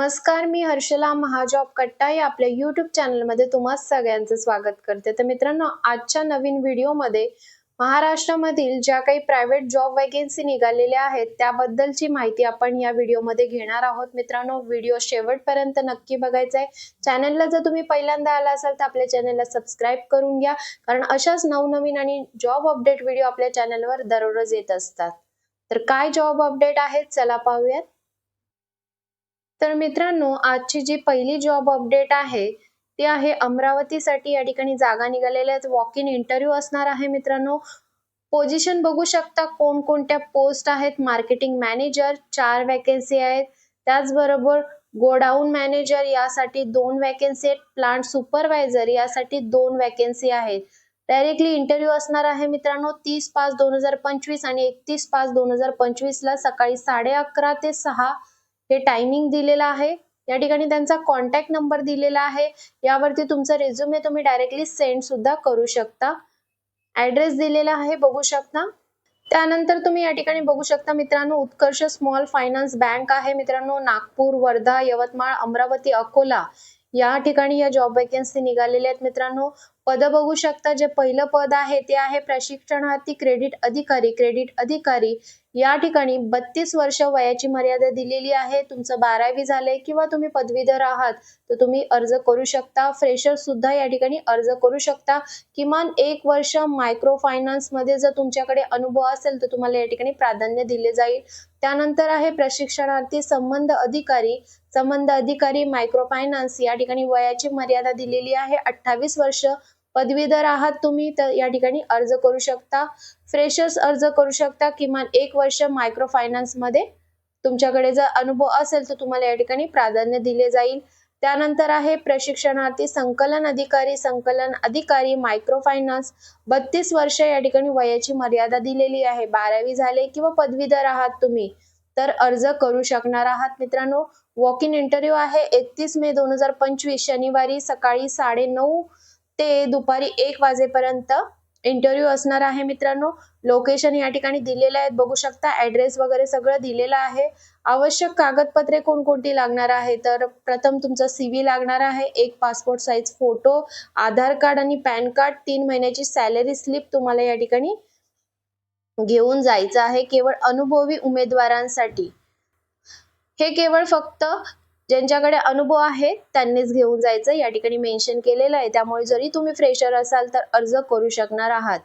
नमस्कार मी हर्षला महाजॉब कट्टा या आपल्या युट्यूब चॅनलमध्ये तुम्हा सगळ्यांचं स्वागत करते. तर मित्रांनो आजच्या नवीन व्हिडिओमध्ये महाराष्ट्रामधील ज्या काही प्रायव्हेट जॉब वॅकेन्सी निघालेल्या आहेत त्याबद्दलची माहिती आपण या व्हिडिओमध्ये घेणार आहोत. मित्रांनो व्हिडिओ शेवटपर्यंत नक्की बघायचा आहे चॅनलला जर तुम्ही पहिल्यांदा आला असाल तर आपल्या चॅनलला सबस्क्राईब करून घ्या. कारण अशाच नवनवीन आणि जॉब अपडेट व्हिडिओ आपल्या चॅनलवर दररोज येत असतात. तर काय जॉब अपडेट आहेत चला पाहूयात. तर मित्रांनो आजची जी पहिली जॉब अपडेट आहे ती आहे अमरावतीसाठी. या ठिकाणी जागा निघालेल्या आहेत. वॉक इन इंटरव्ह्यू असणार आहे मित्रांनो. पोझिशन बघू शकता कोणकोणत्या पोस्ट आहेत. मार्केटिंग मॅनेजर चार वॅकेन्सी आहेत. त्याचबरोबर गोडाऊन मॅनेजर यासाठी दोन वॅकेन्सी आहेत. प्लांट सुपरवायझर यासाठी दोन वॅकेन्सी आहेत. डायरेक्टली इंटरव्ह्यू असणार आहे मित्रांनो तीस पाच दोन हजार पंचवीस आणि एकतीस पाच दोन हजार पंचवीस ला सकाळी साडे अकरा ते सहा हे टायमिंग दिलेलं आहे. या ठिकाणी त्यांचा कॉन्टॅक्ट नंबर दिलेला आहे. यावरती तुमचा रेझ्युमे तुम्ही डायरेक्टली सेंड सुद्धा करू शकता. ऍड्रेस दिलेला आहे बघू शकता. त्यानंतर तुम्ही या ठिकाणी बघू शकता मित्रांनो उत्कर्ष स्मॉल फायनान्स बँक आहे. मित्रांनो नागपूर वर्धा यवतमाळ अमरावती अकोला. या ठिकाणी या जॉब वॅकन्सी निघालेल्या आहेत मित्रांनो. पद बघू शकता जे पहिलं पद आहे ते आहे प्रशिक्षणार्थी क्रेडिट अधिकारी. क्रेडिट अधिकारी या ठिकाणी बत्तीस वर्ष वयाची मर्यादा दिलेली आहे. तुमचं बारावी झालंय किंवा तुम्ही पदवीधर आहात तर तुम्ही अर्ज करू शकता. फ्रेशर सुद्धा या ठिकाणी अर्ज करू शकता. किमान एक वर्ष मायक्रो फायनान्समध्ये जर तुमच्याकडे अनुभव असेल तर तुम्हाला या ठिकाणी प्राधान्य दिले जाईल. त्यानंतर आहे प्रशिक्षणार्थी संबंध अधिकारी. संबंध अधिकारी मायक्रो फायनान्स या ठिकाणी वयाची मर्यादा दिलेली आहे. अठ्ठावीस वर्ष पदवीधर आहात तुम्ही तर या ठिकाणी अर्ज करू शकता. फ्रेशर्स अर्ज करू शकता. किमान एक वर्ष मायक्रो फायनान्समध्ये तुमच्याकडे जर अनुभव असेल तर तुम्हाला या ठिकाणी प्राधान्य दिले जाईल. त्यानंतर आहे प्रशिक्षणार्थी संकलन अधिकारी संकलन अधिकारी मायक्रो फायनान्स बत्तीस वर्ष या ठिकाणी वयाची मर्यादा दिलेली आहे. बारावी झाले किंवा पदवीधर आहात तुम्ही तर अर्ज करू शकणार आहात मित्रांनो. वॉक इन इंटरव्ह्यू आहे. एकतीस मे दोन हजार पंचवीस शनिवारी सकाळी साडे नऊ ते दुपारी एक वाजेपर्यंत इंटरव्ह्यू असणार आहे मित्रांनो. लोकेशन या ठिकाणी दिलेलं आहे बघू शकता ऍड्रेस वगैरे सगळं दिलेलं आहे. आवश्यक कागदपत्रे कोणकोणती लागणार आहे? तर प्रथम तुमचा सीव्ही लागणार आहे. एक passport size photo Aadhaar card आणि पॅन कार्ड तीन महिन्याची सॅलरी स्लिप तुम्हाला या ठिकाणी घेऊन जायचं आहे. केवळ अनुभवी उमेदवारांसाठी. हे केवळ फक्त ज्यांच्याकडे अनुभव आहे त्यांनीच घेऊन जायचं. या ठिकाणी मेन्शन केलेलं आहे. त्यामुळे जरी तुम्ही फ्रेशर असाल तर अर्ज करू शकणार आहात.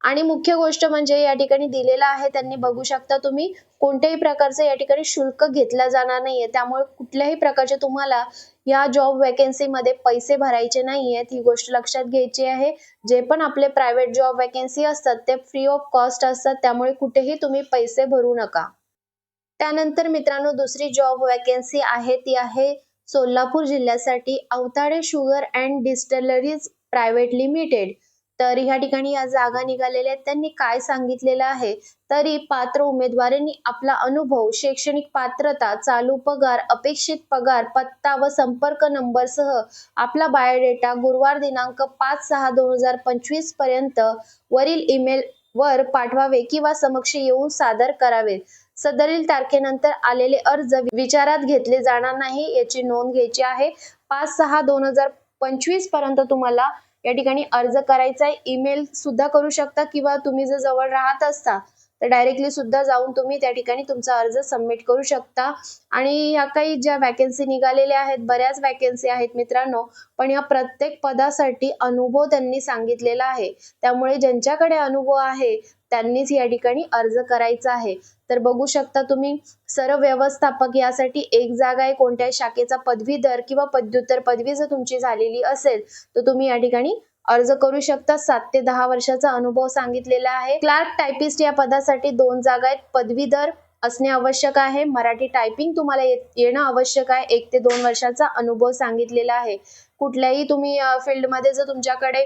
आणि मुख्य गोष्ट म्हणजे या ठिकाणी दिलेलं आहे त्यांनी बघू शकता तुम्ही कोणत्याही प्रकारचं या ठिकाणी शुल्क घेतला जाणार नाहीये. त्यामुळे कुठल्याही प्रकारचे तुम्हाला या जॉब वॅकन्सीमध्ये पैसे भरायचे नाहीयेत ही गोष्ट लक्षात घ्यायची आहे. जे पण आपले प्रायव्हेट जॉब वॅकन्सी असतात ते फ्री ऑफ कॉस्ट असतात. त्यामुळे कुठेही तुम्ही पैसे भरू नका. त्यानंतर मित्रांनो दुसरी जॉब वॅकन्सी आहे ती आहे सोलापूर जिल्ह्यासाठी Avatade sugar and distilleries private limited. तर ह्या ठिकाणी या जागा निघालेल्या आहेत. त्यांनी काय सांगितलेलं आहे? तरी पात्र उमेदवारांनी आपला अनुभव शैक्षणिक पात्रता चालू पगार अपेक्षित पगार पत्ता व संपर्क नंबर सह आपला बायोडेटा गुरुवार दिनांक पाच सहा दोन हजार पंचवीसपर्यंत वरील ईमेल वर पाठवावे किंवा समक्ष येऊन सादर करावे. सदरील तारखेनंतर आलेले अर्ज विचारात घेतले जाणार नाही याची नोंद घ्यायची आहे. पाच सहा दोन हजार पंचवीसपर्यंत तुम्हाला या ठिकाणी अर्ज करायचा आहे. ईमेल सुद्धा करू शकता किंवा तुम्ही जर जवळ राहत असता तर डायरेक्टली सुद्धा जाऊन तुम्ही त्या ठिकाणी तुमचा अर्ज सबमिट करू शकता. आणि या काही ज्या वॅकन्सी निघालेल्या आहेत बऱ्याच वॅकन्सी आहेत मित्रांनो पण या प्रत्येक पदासाठी अनुभव त्यांनी सांगितलेला आहे. त्यामुळे ज्यांच्याकडे अनुभव आहे त्यांनीच या ठिकाणी अर्ज करायचा आहे. तर बघू शकता तुम्ही सर्व व्यवस्थापक यासाठी एक जागा आहे कोणत्याही शाखेचा पदवीधर किंवा पदव्युत्तर पदवी जर तुमची झालेली असेल तर तुम्ही या ठिकाणी अर्ज करू शकता. सात ते दहा वर्षाचा अनुभव सांगितलेला आहे. क्लार्क टायपिस्ट या पदासाठी दोन जागा आहेत. पदवीधर असणे आवश्यक आहे. मराठी टायपिंग तुम्हाला येणं आवश्यक आहे. एक ते दोन वर्षाचा अनुभव सांगितलेला आहे. कुठल्याही तुम्ही फील्डमध्ये जर तुमच्याकडे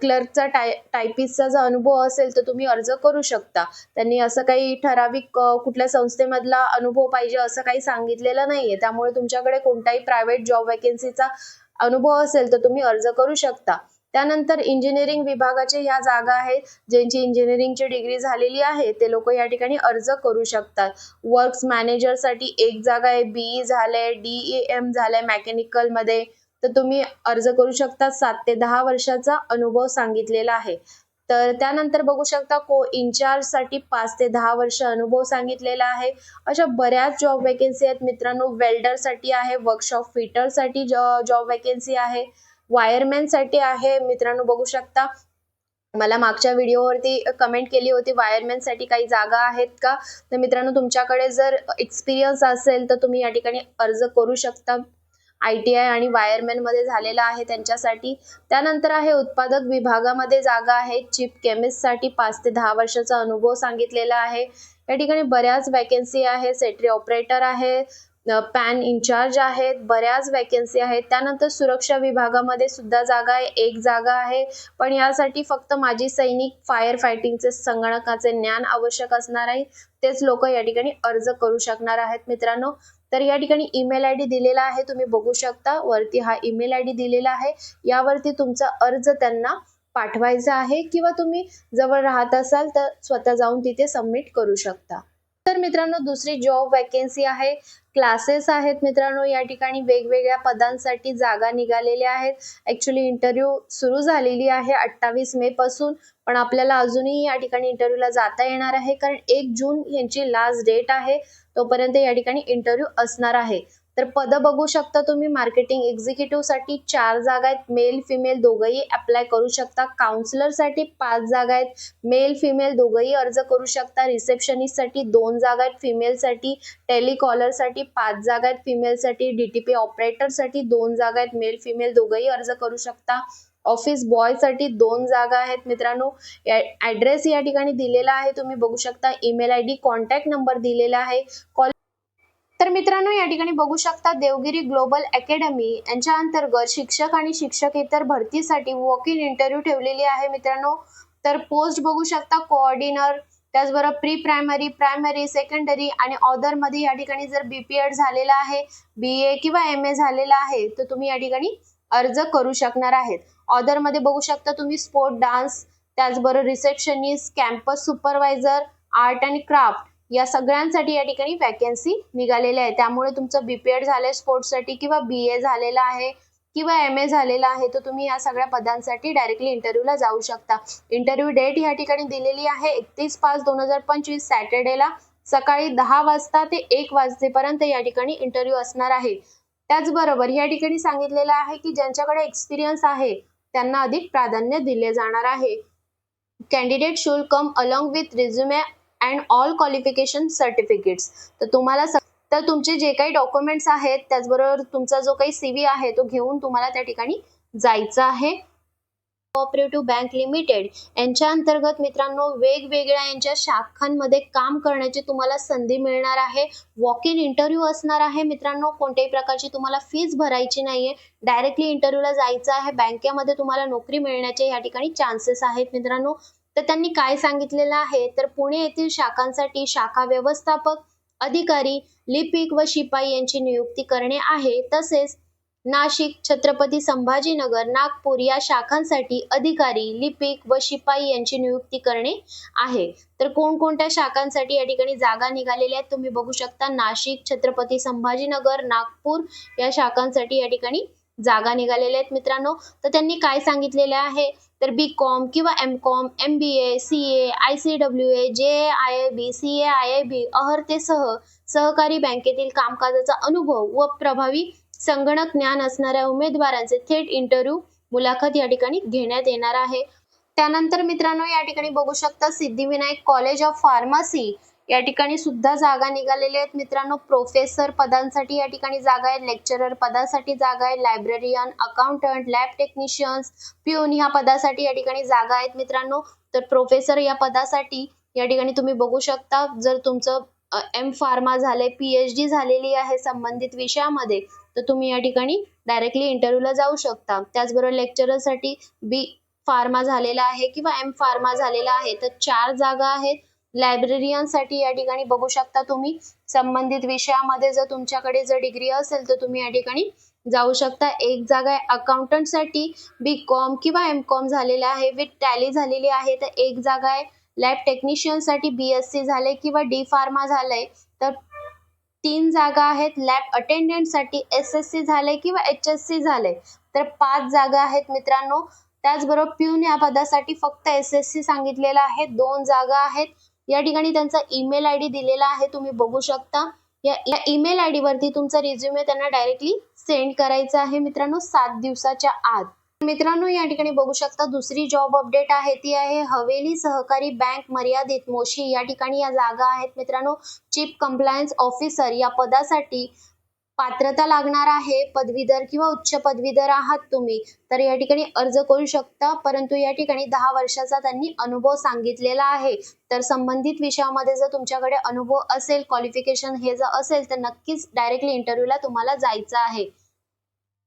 क्लर्कचा टाय टायपिस्टचा जर अनुभव असेल तर तुम्ही अर्ज करू शकता. त्यांनी असं काही ठराविक कुठल्या संस्थेमधला अनुभव पाहिजे असं काही सांगितलेलं नाहीये. त्यामुळे तुमच्याकडे कोणताही प्रायव्हेट जॉब वॅकेन्सीचा अनुभव असेल तर तुम्ही अर्ज करू शकता. त्यानंतर इंजिनिअरिंग विभागाचे ह्या जागा आहेत ज्यांची इंजिनिअरिंगची डिग्री झालेली आहे ते लोक या ठिकाणी अर्ज करू शकतात. वर्क्स मॅनेजरसाठी एक जागा आहे बीई झालंय डी एम झालंय मेकॅनिकलमध्ये. तर तुम्ही अर्ज करू शकता सात ते दहा वर्षाचा अनुभव सांगितलेला आहे. तर त्यानंतर बघू शकता को इन्चार्जसाठी पाच ते दहा वर्ष अनुभव सांगितलेला आहे. अशा बऱ्याच जॉब वेकेन्सी आहेत. मित्रांनो वेल्डरसाठी आहे वर्कशॉप फिटरसाठी जॉब वेकेन्सी आहे. वायरमॅनसाठी आहे. मित्रांनो बघू शकता. मला मागच्या व्हिडिओवरती कमेंट केली होती वायरमॅनसाठी काही जागा आहेत का? तर मित्रांनो तुमच्याकडे जर एक्सपिरियन्स असेल तर तुम्ही या ठिकाणी अर्ज करू शकता. आय टी आय आणि वायरमॅनमध्ये झालेला आहे त्यांच्यासाठी. त्यानंतर आहे उत्पादक विभागामध्ये जागा आहे. चिप केमिस्टसाठी पाच ते दहा वर्षाचा अनुभव सांगितलेला आहे. या ठिकाणी बऱ्याच वॅकेन्सी आहे. सेट्री ऑपरेटर आहे. पॅन इन्चार्ज आहेत बऱ्याच वॅकन्सी आहेत. त्यानंतर सुरक्षा विभागामध्ये सुद्धा जागा आहे एक जागा आहे. पण यासाठी फक्त माजी सैनिक फायर फायटिंगचे संगणकाचे ज्ञान आवश्यक असणार आहे. तेच लोक या ठिकाणी अर्ज करू शकणार आहेत मित्रांनो. तर या ठिकाणी ईमेल आय डी दिलेला आहे तुम्ही बघू शकता. वरती हा ईमेल आय डी दिलेला आहे. यावरती तुमचा अर्ज त्यांना पाठवायचा आहे किंवा तुम्ही जवळ राहत असाल तर स्वतः जाऊन तिथे सबमिट करू शकता. मित्रांनो दुसरी जॉब वॅकन्सी आहे. क्लासेस आहेत मित्रांनो या ठिकाणी वेगवेगळ्या पदांसाठी जागा निघालेल्या आहेत. ऍक्च्युली इंटरव्ह्यू सुरू झालेली आहे अठ्ठावीस मे पासून पण आपल्याला अजूनही या ठिकाणी इंटरव्ह्यूला जाता येणार आहे कारण एक जून यांची लास्ट डेट आहे. तोपर्यंत या ठिकाणी इंटरव्ह्यू असणार आहे. तर पद बघू शकता तुम्ही मार्केटिंग एक्झिक्युटिव्हसाठी चार जागा आहेत मेल फिमेल दोघंही अप्लाय करू शकता. काउन्सिलरसाठी पाच जागा आहेत मेल फिमेल दोघंही अर्ज करू शकता. रिसेप्शनिस्टसाठी दोन जागा आहेत फिमेल साठी टेलिकॉलरसाठी पाच जागा आहेत फिमेल साठी डीटीपी ऑपरेटरसाठी दोन जागा आहेत मेल फिमेल दोघंही अर्ज करू शकता. ऑफिस बॉयसाठी दोन जागा आहेत मित्रांनो. ॲड्रेस या ठिकाणी दिलेला आहे तुम्ही बघू शकता. Email I D contact number दिलेला आहे. कॉल तर मित्रांनो या ठिकाणी बघू शकता देवगिरी ग्लोबल अकॅडमी यांच्या अंतर्गत शिक्षक आणि शिक्षकेतर भरतीसाठी वॉक इन इंटरव्ह्यू ठेवलेली आहे मित्रांनो. तर पोस्ट बघू शकता कोऑर्डिनर त्याचबरोबर प्री प्रायमरी प्रायमरी सेकंडरी आणि ऑदरमध्ये या ठिकाणी जर बीपीएड झालेला आहे बी ए किंवा एम ए झालेला आहे तर तुम्ही या ठिकाणी अर्ज करू शकणार आहेत. ऑदरमध्ये बघू शकता तुम्ही स्पोर्ट डान्स त्याचबरोबर रिसेप्शनिस्ट कॅम्पस सुपरवायझर आर्ट आणि क्राफ्ट या सगळ्यांसाठी या ठिकाणी वॅकन्सी निघालेल्या आहे त्यामुळे तुमचं बीपीएड झालंय स्पोर्ट्ससाठी किंवा बी ए झालेला आहे किंवा एम ए झालेला आहे तर तुम्ही या सगळ्या पदांसाठी डायरेक्टली इंटरव्ह्यूला जाऊ शकता. इंटरव्ह्यू डेट या ठिकाणी दिलेली आहे एकतीस पाच दोन हजार पंचवीस सॅटर्डेला सकाळी दहा वाजता ते एक वाजेपर्यंत या ठिकाणी इंटरव्ह्यू असणार आहे. त्याचबरोबर या ठिकाणी सांगितलेलं आहे की ज्यांच्याकडे एक्सपिरियन्स आहे त्यांना अधिक प्राधान्य दिले जाणार आहे. Candidate should come along with resume and all qualification certificates. तर तुम्हाला तर तुमचे जे काही डॉक्युमेंट्स आहेत त्याचबरोबर तुमचा जो काही सीव्ही आहे तो घेऊन तुम्हाला त्या ठिकाणी जायचं आहे. कोऑपरेटिव्ह बँक लिमिटेड यांच्या अंतर्गत मित्रांनो वेगवेगळ्या यांच्या शाखांमध्ये काम करण्याची तुम्हाला संधी मिळणार आहे. वॉक इन इंटरव्ह्यू असणार आहे मित्रांनो कोणत्याही प्रकारची तुम्हाला फीज भरायची नाहीये. डायरेक्टली इंटरव्ह्यूला जायचं आहे बँकेमध्ये तुम्हाला नोकरी मिळण्याचे या ठिकाणी चान्सेस आहेत मित्रांनो. तर त्यांनी काय सांगितलेलं आहे? तर पुणे येथील शाखांसाठी शाखा व्यवस्थापक अधिकारी लिपिक व शिपाई यांची नियुक्ती करणे आहे. तसेच नाशिक छत्रपती संभाजीनगर नागपूर या शाखांसाठी अधिकारी लिपिक व शिपाई यांची नियुक्ती करणे आहे. तर कोणकोणत्या शाखांसाठी या ठिकाणी जागा निघालेल्या आहेत तुम्ही बघू शकता. नाशिक छत्रपती संभाजीनगर नागपूर या शाखांसाठी या ठिकाणी जागा निघालेल्या आहेत मित्रांनो. तर त्यांनी काय सांगितलेले आहे? तर बी कॉम किंवा M com M B A C A I C W A J A I I B C A I I अहर्तेसह सहकारी बँकेतील कामकाजाचा अनुभव व प्रभावी संगणक ज्ञान असणाऱ्या उमेदवारांचे थेट इंटरव्ह्यू मुलाखत या ठिकाणी घेण्यात येणार आहे. त्यानंतर मित्रांनो या ठिकाणी बघू शकता सिद्धिविनायक कॉलेज ऑफ फार्मसी या ठिकाणी सुद्धा जागा निघालेल्या आहेत. मित्रांनो प्रोफेसर पदांसाठी या ठिकाणी जागा आहेत. लेक्चरर पदासाठी जागा आहे librarian accountant lab technicians peon ह्या पदासाठी या ठिकाणी जागा आहेत मित्रांनो. तर प्रोफेसर या पदासाठी या ठिकाणी तुम्ही बघू शकता जर तुमचं एम फार्मा झालंय पीएचडी झालेली आहे संबंधित विषयामध्ये तर तुम्ही या ठिकाणी डायरेक्टली इंटरव्ह्यूला जाऊ शकता. त्याचबरोबर लेक्चररसाठी बी फार्मा झालेला आहे किंवा एम फार्मा झालेला आहे तर चार जागा आहेत. लायब्ररियनसाठी या ठिकाणी बघू शकता तुम्ही. संबंधित विषयामध्ये जर तुमच्याकडे जर डिग्री असेल तर तुम्ही या ठिकाणी जाऊ शकता. एक जागा आहे अकाउंटंटसाठी बी कॉम किंवा एम कॉम झालेलं आहे. विथ टॅली झालेली आहे. तर एक जागा आहे लॅब टेक्निशियनसाठी बी एस सी झाले किंवा डी फार्मा झालंय. तर तीन जागा आहेत लॅब अटेंडंटसाठी एस एस सी झालंय किंवा एच एस सी झालंय. तर पाच जागा आहेत मित्रांनो. त्याचबरोबर प्यून या पदासाठी फक्त एस एस सी सांगितलेलं आहे. दोन जागा आहेत. या ठिकाणी त्यांचा ईमेल आय डी दिलेला आहे तुम्ही बघू शकता. या या ईमेल आय डी वरती तुमचा रिझ्युमे त्यांना डायरेक्टली सेंड करायचा आहे मित्रांनो सात दिवसाच्या आत. मित्रांनो या ठिकाणी बघू शकता दुसरी जॉब अपडेट आहे ती आहे हवेली सहकारी बँक मर्यादित मोशी. या ठिकाणी या जागा आहेत मित्रांनो चीफ कंप्लायन्स ऑफिसर या पदासाठी पात्रता लागणार आहे पदवीधर किंवा उच्च पदवीधर आहात तुम्ही तर या ठिकाणी अर्ज करू शकता. परंतु या ठिकाणी दहा वर्षाचा त्यांनी अनुभव सांगितलेला आहे. तर संबंधित विषयामध्ये जर तुमच्याकडे अनुभव असेल क्वालिफिकेशन हे जर असेल तर नक्कीच डायरेक्टली इंटरव्ह्यूला तुम्हाला जायचं आहे.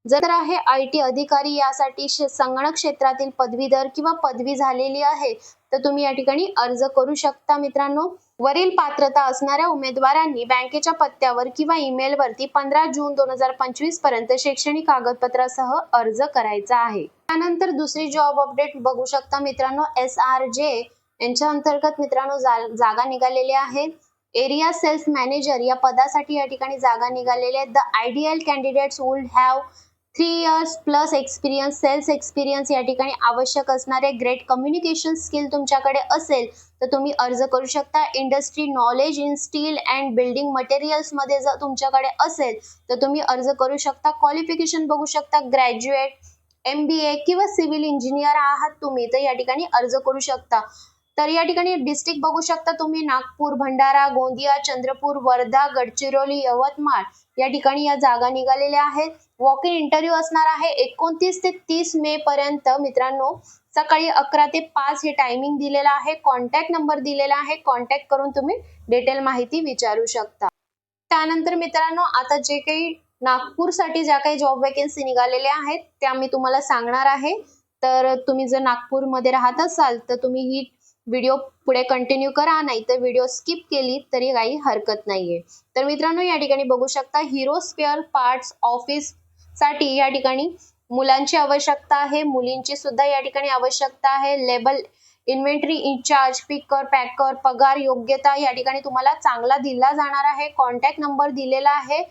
जर आहे आय टी अधिकारी यासाठी संगणक क्षेत्रातील पदवीधर किंवा पदवी झालेली आहे तर तुम्ही या ठिकाणी अर्ज करू शकता मित्रांनो. वरील पात्रता असणाऱ्या उमेदवारांनी बँकेच्या पत्त्यावर किंवा ईमेलवरती पंधरा जून दोन हजार पंचवीसपर्यंत शैक्षणिक कागदपत्रासह अर्ज करायचा आहे. त्यानंतर दुसरी जॉब अपडेट बघू शकता मित्रांनो. एस आर जे यांच्या अंतर्गत मित्रांनो जागा निघालेल्या आहेत एरिया सेल्स मॅनेजर या पदासाठी या ठिकाणी जागा निघालेल्या आहेत the ideal candidates would have three years plus experience sales experience या ठिकाणी आवश्यक असणारे ग्रेट कम्युनिकेशन स्किल तुमच्याकडे असेल तर तुम्ही अर्ज करू शकता. Industry knowledge in steel and building मटेरियल्समध्ये जर तुमच्याकडे असेल तर तुम्ही अर्ज करू शकता. क्वालिफिकेशन बघू शकता. ग्रॅज्युएट एम बी ए किंवा सिव्हिल इंजिनियर आहात तुम्ही तर या ठिकाणी अर्ज करू शकता. तर या ठिकाणी डिस्ट्रिक्ट बघू शकता तुम्ही. नागपूर भंडारा गोंदिया चंद्रपूर वर्धा गडचिरोली यवतमाळ या ठिकाणी या जागा निघालेल्या आहेत. वॉक इन इंटरव्ह्यू असणार आहे. एकोणतीस ते तीस मे पर्यंत मित्रांनो सकाळी अकरा ते पाच हे टायमिंग दिलेला आहे. कॉन्टॅक्ट नंबर दिलेला आहे. कॉन्टॅक्ट करून तुम्ही डिटेल माहिती विचारू शकता. त्यानंतर मित्रांनो आता जे काही नागपूरसाठी ज्या काही जॉब वेकेन्सी निघालेल्या आहेत त्या मी तुम्हाला सांगणार आहे. तर तुम्ही जर नागपूरमध्ये राहत असाल तर तुम्ही ही व्हिडिओ पुढे कंटिन्यू करा. नाही तर व्हिडिओ स्किप केली तरी काही हरकत नाहीये. तर मित्रांनो या ठिकाणी बघू शकता हिरो स्पेअर पार्ट्स ऑफिस साठी या ठिकाणी मुलांची आवश्यकता आहे. मुलींची सुद्धा या ठिकाणी आवश्यकता आहे. Label inventory incharge picker packer पगार योग्यता या ठिकाणी तुम्हाला चांगला दिला जाणार आहे. कॉन्टॅक्ट नंबर दिलेला आहे.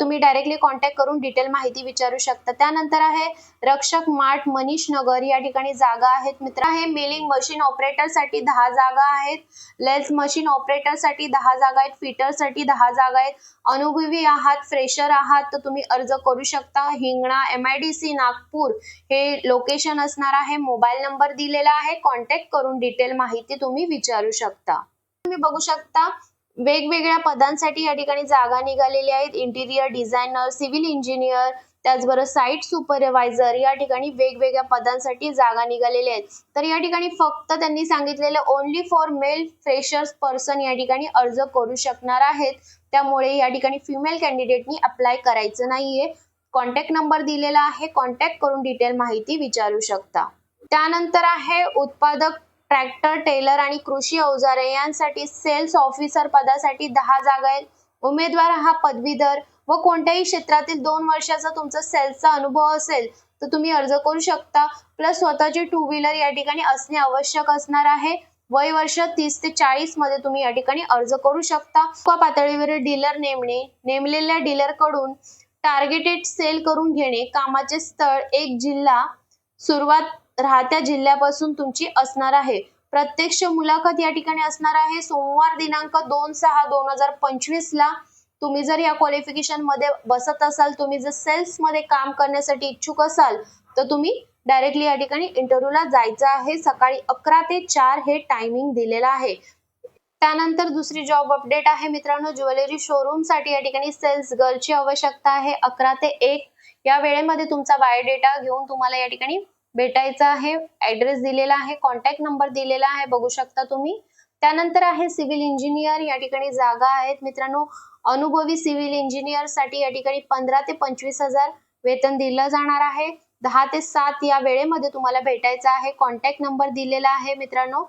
तुम्ही डायरेक्टली कॉन्टॅक्ट करून डिटेल माहिती विचारू शकता. त्यानंतर आहे रक्षक मार्ट मनीष नगर. या ठिकाणी जागा आहेत मित्र. आहे मिलिंग मशीन ऑपरेटरसाठी दहा जागा आहेत. लेल्स मशीन ऑपरेटरसाठी दहा जागा आहेत. फिटरसाठी दहा जागा आहेत. अनुभवी आहात फ्रेशर आहात तर तुम्ही अर्ज करू शकता. Hingna M I D C Nagpur हे लोकेशन असणार आहे. मोबाईल नंबर दिलेला आहे. कॉन्टॅक्ट करून डिटेल माहिती तुम्ही विचारू शकता. तुम्ही बघू शकता वेगवेगळ्या पदांसाठी या ठिकाणी जागा निघालेल्या आहेत. इंटिरियर डिझायनर सिव्हिल इंजिनियर त्याचबरोबर साईट सुपरवायझर या ठिकाणी वेगवेगळ्या पदांसाठी जागा निघालेल्या आहेत. तर या ठिकाणी फक्त त्यांनी सांगितलेलं only for male freshers person या ठिकाणी अर्ज करू शकणार आहेत. त्यामुळे या ठिकाणी फिमेल कॅन्डिडेटनी अप्लाय करायचं नाहीये. कॉन्टॅक्ट नंबर दिलेला आहे. कॉन्टॅक्ट करून डिटेल माहिती विचारू शकता. त्यानंतर आहे उत्पादक ट्रॅक्टर टेलर आणि कृषी अवजारे यांसाठी सेल्स ऑफिसर पदासाठी दहा जागा आहेत. उमेदवार हा पदवीधर व कोणत्याही क्षेत्रातील दोन वर्षाचा तुमचा सेल्सचा अनुभव असेल तर तुम्ही अर्ज करू शकता. प्लस स्वतःची टू व्हीलर या ठिकाणी असणे आवश्यक असणार आहे. वय वर्ष तीस ते चाळीसमध्ये तुम्ही या ठिकाणी अर्ज करू शकता. व डीलर नेमणे नेमलेल्या डीलरकडून टार्गेटेड सेल करून घेणे कामाचे स्थळ एक जिल्हा सुरुवात राहत्या जिल्ह्यापासून तुमची असणार आहे. प्रत्यक्ष मुलाखत या ठिकाणी असणार आहे. सोमवार दिनांक दोन सहा दोन हजार पंचवीस ला तुम्ही जर या क्वालिफिकेशनमध्ये बसत असाल तुम्ही जर सेल्समध्ये काम करण्यासाठी इच्छुक असाल तर तुम्ही डायरेक्टली या ठिकाणी इंटरव्ह्यूला जायचं आहे. सकाळी अकरा ते चार हे टायमिंग दिलेलं आहे. त्यानंतर दुसरी जॉब अपडेट आहे मित्रांनो. ज्वेलरी शोरूमसाठी या ठिकाणी सेल्स गर्लची आवश्यकता आहे. अकरा ते एक या वेळेमध्ये तुमचा बायोडेटा घेऊन तुम्हाला या ठिकाणी भेटायचा आहे ऍड्रेस दिलेला आहे कॉन्टॅक्ट नंबर दिलेला आहे बघू शकता तुम्ही. त्यानंतर आहे सिव्हिल इंजिनियर या ठिकाणी जागा आहेत. मित्रांनो अनुभवी सिव्हिल इंजिनियरसाठी या ठिकाणी पंधरा ते पंचवीस हजार वेतन दिलं जाणार आहे. दहा ते सात या वेळेमध्ये तुम्हाला भेटायचं आहे. कॉन्टॅक्ट नंबर दिलेला आहे मित्रांनो.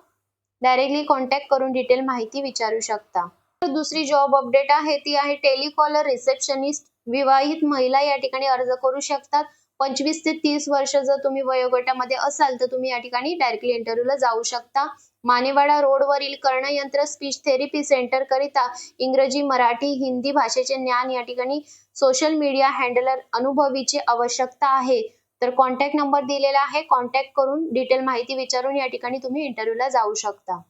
डायरेक्टली कॉन्टॅक्ट करून डिटेल माहिती विचारू शकता. तर दुसरी जॉब अपडेट आहे ती आहे टेलिकॉलर रिसेप्शनिस्ट विवाहित महिला या ठिकाणी अर्ज करू शकतात. पंचवीस ते तीस वर्ष जर तुम्ही वयोगटामध्ये असाल तर तुम्ही या ठिकाणी डायरेक्टली इंटरव्ह्यूला जाऊ शकता. मानेवाडा रोडवरील कर्णयंत्र स्पीच थेरपी सेंटर करिता इंग्रजी मराठी हिंदी भाषेचे ज्ञान या ठिकाणी सोशल मीडिया हँडलर अनुभवीची आवश्यकता आहे. तर कॉन्टॅक्ट नंबर दिलेला आहे. कॉन्टॅक्ट करून डिटेल माहिती विचारून या ठिकाणी तुम्ही इंटरव्ह्यूला जाऊ शकता.